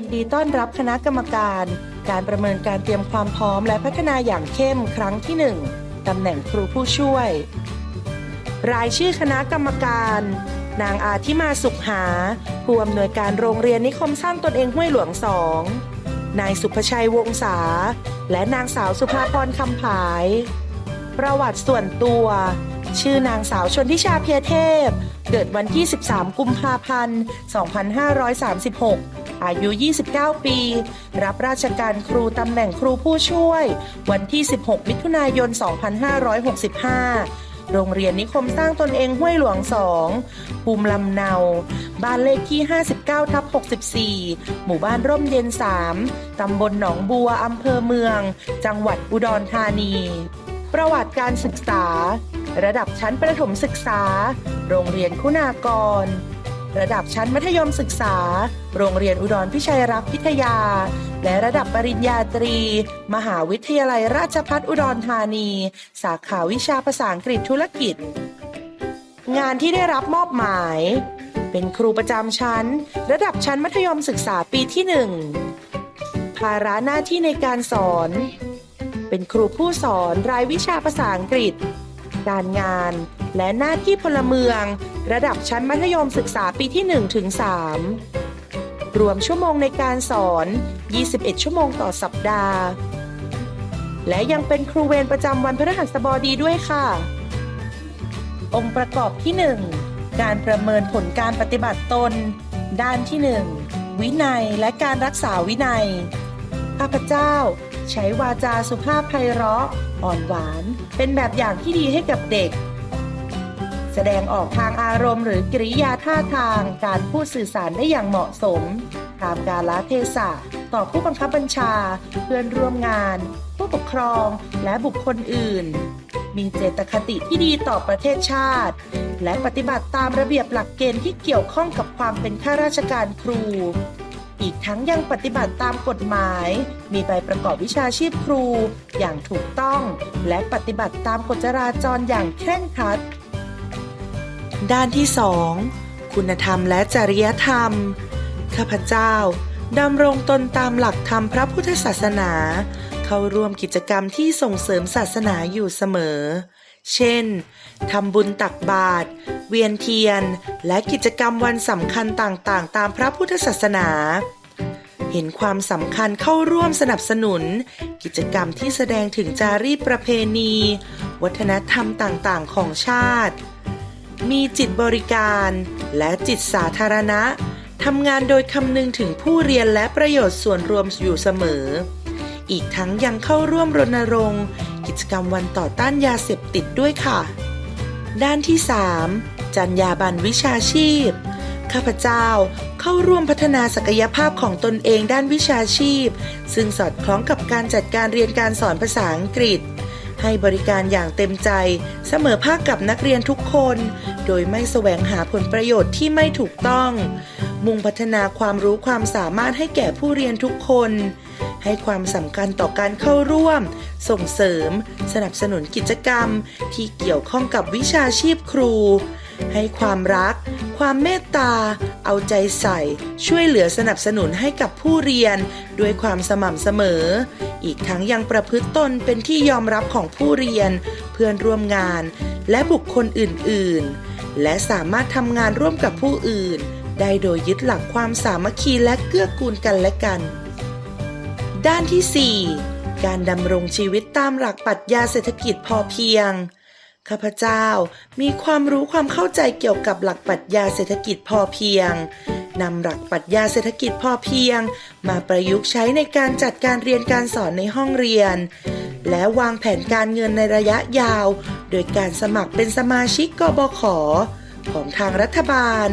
ยินดีต้อนรับคณะกรรมการ การประเมินการเตรียมความพร้อมและพัฒนาอย่างเข้มครั้งที่ 1 ตำแหน่งครูผู้ช่วย รายชื่อคณะกรรมการ นางอาทิมาสุขหา ผู้อำนวยการโรงเรียนนิคมสร้างตนเองห้วยหลวงสองนายสุภชัยวงศาและนางสาวสุภาพรคำผาย ประวัติส่วนตัว ชื่อนางสาวชนทิชาเพียเทพ เกิดวันที่ 13 กุมภาพันธ์ 2536 อายุ 29 ปี รับราชการครูตำแหน่งครูผู้ช่วย วันที่ 16 มิถุนายน 2565โรงเรียนนิคมสร้างตนเองห้วยหลวง2ภูมิลำเนา บ้านเลขที่ 59ทับ64 หมู่บ้านร่มเย็น 3 ตำบลหนองบัว อำเภอเมือง จังหวัดอุดรธานี ประวัติการศึกษา ระดับชั้นประถมศึกษา โรงเรียนคุณากร ระดับชั้นมัธยมศึกษา โรงเรียนอุดรพิชัยรักพิทยา และระดับปริญญาตรี มหาวิทยาลัยราชภัฏอุดรธานี สาขาวิชาภาษาอังกฤษธุรกิจ งานที่ได้รับมอบหมาย เป็นครูประจำชั้น ระดับชั้นมัธยมศึกษาปีที่1ภาระหน้าที่ในการสอน เป็นครูผู้สอนรายวิชาภาษาอังกฤษ การงาน และหน้าที่พลเมือง ระดับชั้นมัธยมศึกษาปีที่ 1 ถึง 3 รวมชั่วโมงในการสอน 21 ชั่วโมงต่อสัปดาห์ และยังเป็นครูเวรประจำวันพฤหัสบดีด้วยค่ะ องค์ประกอบที่ 1 การประเมินผลการปฏิบัติตน ด้านที่ 1 วินัยและการรักษาวินัยข้าพเจ้าใช้วาจาสุภาพไพเราะ อ่อนหวาน เป็นแบบอย่างที่ดีให้กับเด็ก แสดงออกทางอารมณ์ หรือกริยาท่าทาง การพูดสื่อสารได้อย่างเหมาะสม ตามกาลเทศะต่อผู้บังคับบัญชา เพื่อนร่วมงาน ผู้ปกครองและบุคคลอื่น มีเจตคติที่ดีต่อประเทศชาติ และปฏิบัติตามระเบียบหลักเกณฑ์ที่เกี่ยวข้องกับความเป็นข้าราชการครู อีกทั้งยังปฏิบัติตามกฎหมาย มีใบประกอบวิชาชีพครู อย่างถูกต้อง และปฏิบัติตามกฎจราจรอย่างเคร่งครัด ด้านที่2คุณธรรมและจริยธรรม ข้าพเจ้าดำรงตนตามหลักธรรมพระพุทธศาสนา เข้าร่วมกิจกรรมที่ส่งเสริมศาสนาอยู่เสมอ เช่น ทำบุญตักบาตร เวียนเทียน และกิจกรรมวันสำคัญต่างๆ ตามพระพุทธศาสนา เห็นความสำคัญเข้าร่วมสนับสนุน กิจกรรมที่แสดงถึงจารีตประเพณี วัฒนธรรมต่างๆ ของชาติ มีจิตบริการ และจิตสาธารณะทำงานโดยคำนึงถึงผู้เรียนและประโยชน์ส่วนรวมอยู่เสมอ อีกทั้งยังเข้าร่วมรณรงค์ กิจกรรมวันต่อต้านยาเสพติดด้วยค่ะ ด้านที่ 3จรรยาบรรณวิชาชีพ ข้าพเจ้าเข้าร่วมพัฒนาศักยภาพของตนเองด้านวิชาชีพ ซึ่งสอดคล้องกับการจัดการเรียนการสอนภาษาอังกฤษ ให้บริการอย่างเต็มใจ เสมอภาคกับนักเรียนทุกคน โดยไม่แสวงหาผลประโยชน์ที่ไม่ถูกต้อง มุ่งพัฒนาความรู้ความสามารถให้แก่ผู้เรียนทุกคน ให้ความสำคัญต่อการเข้าร่วม ส่งเสริม สนับสนุนกิจกรรม ที่เกี่ยวข้องกับวิชาชีพครู ให้ความรัก ความเมตตา เอาใจใส่ ช่วยเหลือสนับสนุนให้กับผู้เรียน ด้วยความสม่ำเสมอ อีกทั้งยังประพฤติตนเป็นที่ยอมรับของผู้เรียน เพื่อนร่วมงาน และบุคคลอื่น ๆ และสามารถทำงานร่วมกับผู้อื่น ได้โดยยึดหลักความสามัคคีและเกื้อกูลกันและกัน ด้านที่ 4 การดำรงชีวิตตามหลักปรัชญาเศรษฐกิจพอเพียง ข้าพเจ้ามีความรู้ความเข้าใจเกี่ยวกับหลักปรัชญาเศรษฐกิจพอเพียงนำหลักปรัชญาเศรษฐกิจพอเพียง มาประยุกต์ใช้ในการจัดการเรียนการสอนในห้องเรียน และวางแผนการเงินในระยะยาว โดยการสมัครเป็นสมาชิกกบขของทางรัฐบาล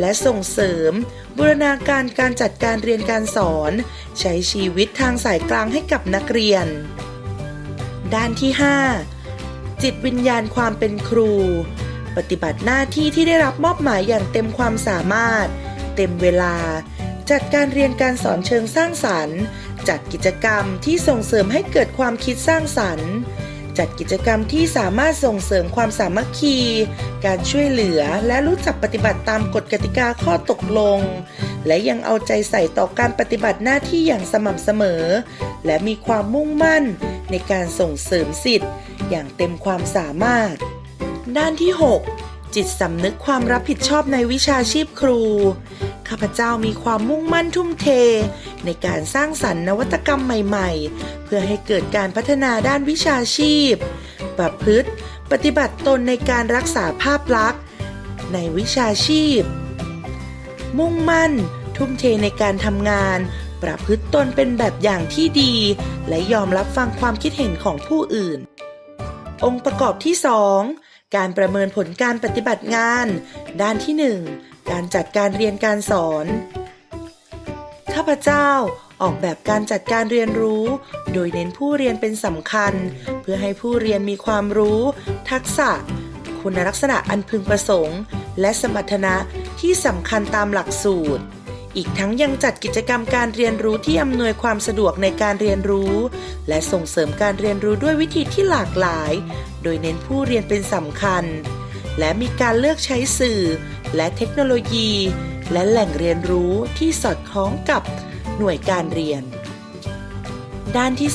และส่งเสริม บูรณาการการจัดการเรียนการสอน ใช้ชีวิตทางสายกลางให้กับนักเรียน ด้านที่ 5 จิตวิญญาณความเป็นครู ปฏิบัติหน้าที่ที่ได้รับมอบหมายอย่างเต็มความสามารถ เต็มเวลา จัดการเรียนการสอนเชิงสร้างสรรค์ จัดกิจกรรมที่ส่งเสริมให้เกิดความคิดสร้างสรรค์ จัดกิจกรรมที่สามารถส่งเสริมความสามัคคี การช่วยเหลือและรู้จักปฏิบัติตามกฎกติกาข้อตกลง และยังเอาใจใส่ต่อการปฏิบัติหน้าที่อย่างสม่ำเสมอ และมีความมุ่งมั่นในการส่งเสริมสิทธิ์ อย่างเต็มความสามารถ ด้านที่ 6 จิตสำนึกความรับผิดชอบในวิชาชีพครู ข้าพเจ้ามีความมุ่งมั่นทุ่มเท ในการสร้างสรรค์นวัตกรรมใหม่ ๆ เพื่อให้เกิดการพัฒนาด้านวิชาชีพ ประพฤติ ปฏิบัติตนในการรักษาภาพลักษณ์ ในวิชาชีพ มุ่งมั่น ทุ่มเทในการทำงานประพฤติตนเป็นแบบอย่างที่ดี และยอมรับฟังความคิดเห็นของผู้อื่น องค์ประกอบที่ 2 การประเมินผลการปฏิบัติงาน ด้านที่ 1 การจัดการเรียนการสอน ข้าพเจ้าออกแบบการจัดการเรียนรู้ โดยเน้นผู้เรียนเป็นสำคัญ เพื่อให้ผู้เรียนมีความรู้ ทักษะ คุณลักษณะอันพึงประสงค์ และสมรรถนะที่สำคัญตามหลักสูตร อีกทั้งยังจัดกิจกรรมการเรียนรู้ที่อำนวยความสะดวกในการเรียนรู้ และส่งเสริมการเรียนรู้ด้วยวิธีที่หลากหลาย โดยเน้นผู้เรียนเป็นสำคัญ และมีการเลือกใช้สื่อ และเทคโนโลยี และแหล่งเรียนรู้ที่สอดคล้องกับหน่วยการเรียน ด้านที่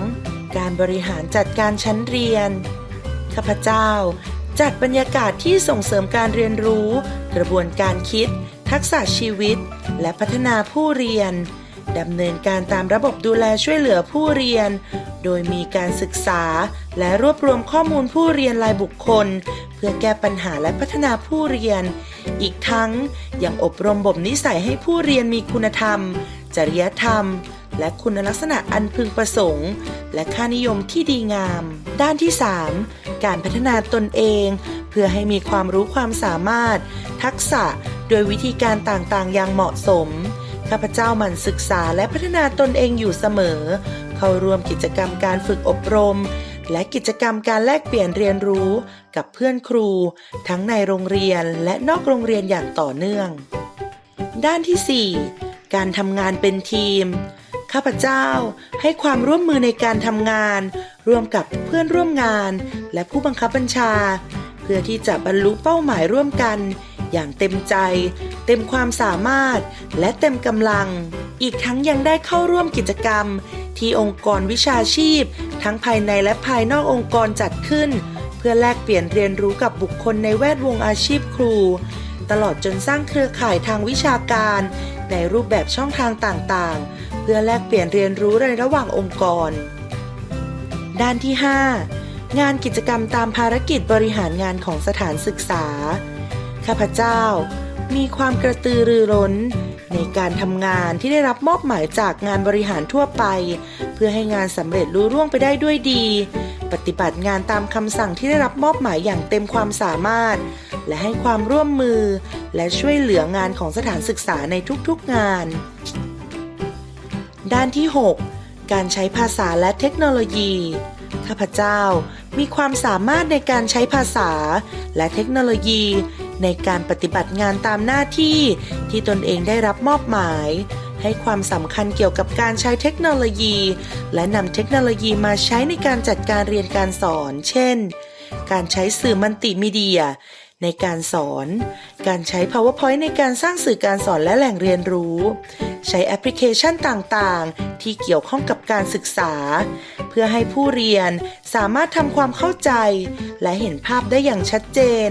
2 การบริหารจัดการชั้นเรียน ข้าพเจ้า จัดบรรยากาศที่ส่งเสริมการเรียนรู้ กระบวนการคิด ทักษะชีวิต และพัฒนาผู้เรียนดำเนินการตามระบบดูแลช่วยเหลือผู้เรียน โดยมีการศึกษาและรวบรวมข้อมูลผู้เรียนรายบุคคล เพื่อแก้ปัญหาและพัฒนาผู้เรียน อีกทั้งยังอบรมบ่มนิสัยให้ผู้เรียนมีคุณธรรม จริยธรรม และคุณลักษณะอันพึงประสงค์ และค่านิยมที่ดีงาม ด้านที่ 3 การพัฒนาตนเอง เพื่อให้มีความรู้ความสามารถ ทักษะโดยวิธีการต่างๆ อย่างเหมาะสม ข้าพเจ้าหมั่นศึกษาและพัฒนาตนเองอยู่เสมอ เข้าร่วมกิจกรรมการฝึกอบรม และกิจกรรมการแลกเปลี่ยนเรียนรู้กับเพื่อนครู ทั้งในโรงเรียนและนอกโรงเรียนอย่างต่อเนื่อง ด้านที่ 4 การทำงานเป็นทีมข้าพเจ้าให้ความร่วมมือในการทำงาน ร่วมกับเพื่อนร่วมงาน และผู้บังคับบัญชา เพื่อที่จะบรรลุเป้าหมายร่วมกัน อย่างเต็มใจ เต็มความสามารถ และเต็มกำลัง อีกทั้งยังได้เข้าร่วมกิจกรรม ที่องค์กรวิชาชีพ ทั้งภายในและภายนอกองค์กรจัดขึ้น เพื่อแลกเปลี่ยนเรียนรู้กับบุคคลในแวดวงอาชีพครู ตลอดจนสร้างเครือข่ายทางวิชาการ ในรูปแบบช่องทางต่างๆ เพื่อแลกเปลี่ยนเรียนรู้ในระหว่างองค์กร ด้านที่ 5 งานกิจกรรมตามภารกิจบริหารงานของสถานศึกษา ข้าพเจ้ามีความกระตือรือร้น ในการทำงานที่ได้รับมอบหมายจากงานบริหารทั่วไป เพื่อให้งานสำเร็จลุล่วงไปได้ด้วยดี ปฏิบัติงานตามคำสั่งที่ได้รับมอบหมายอย่างเต็มความสามารถ และให้ความร่วมมือ และช่วยเหลืองานของสถานศึกษาในทุกๆงาน ด้านที่ 6 การใช้ภาษาและเทคโนโลยี ข้าพเจ้ามีความสามารถในการใช้ภาษา และเทคโนโลยี ในการปฏิบัติงานตามหน้าที่ที่ตนเองได้รับมอบหมาย ให้ความสำคัญเกี่ยวกับการใช้เทคโนโลยี และนำเทคโนโลยีมาใช้ในการจัดการเรียนการสอน เช่น การใช้สื่อมัลติมีเดีย ในการสอน การใช้ PowerPoint ในการสร้างสื่อการสอนและแหล่งเรียนรู้ ใช้แอปพลิเคชันต่างๆ ที่เกี่ยวข้องกับการศึกษา เพื่อให้ผู้เรียนสามารถทำความเข้าใจ และเห็นภาพได้อย่างชัดเจน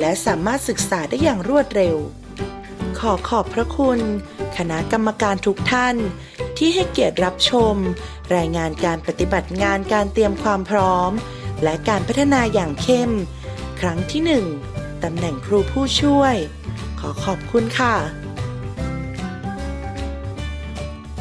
และสามารถศึกษาได้อย่างรวดเร็ว ขอขอบพระคุณ คณะกรรมการทุกท่านที่ให้เกียรติรับชม รายงานการปฏิบัติงานการเตรียมความพร้อม และการพัฒนาอย่างเข้ม ครั้งที่หนึ่ง ตำแหน่งครูผู้ช่วย ขอขอบคุณค่ะ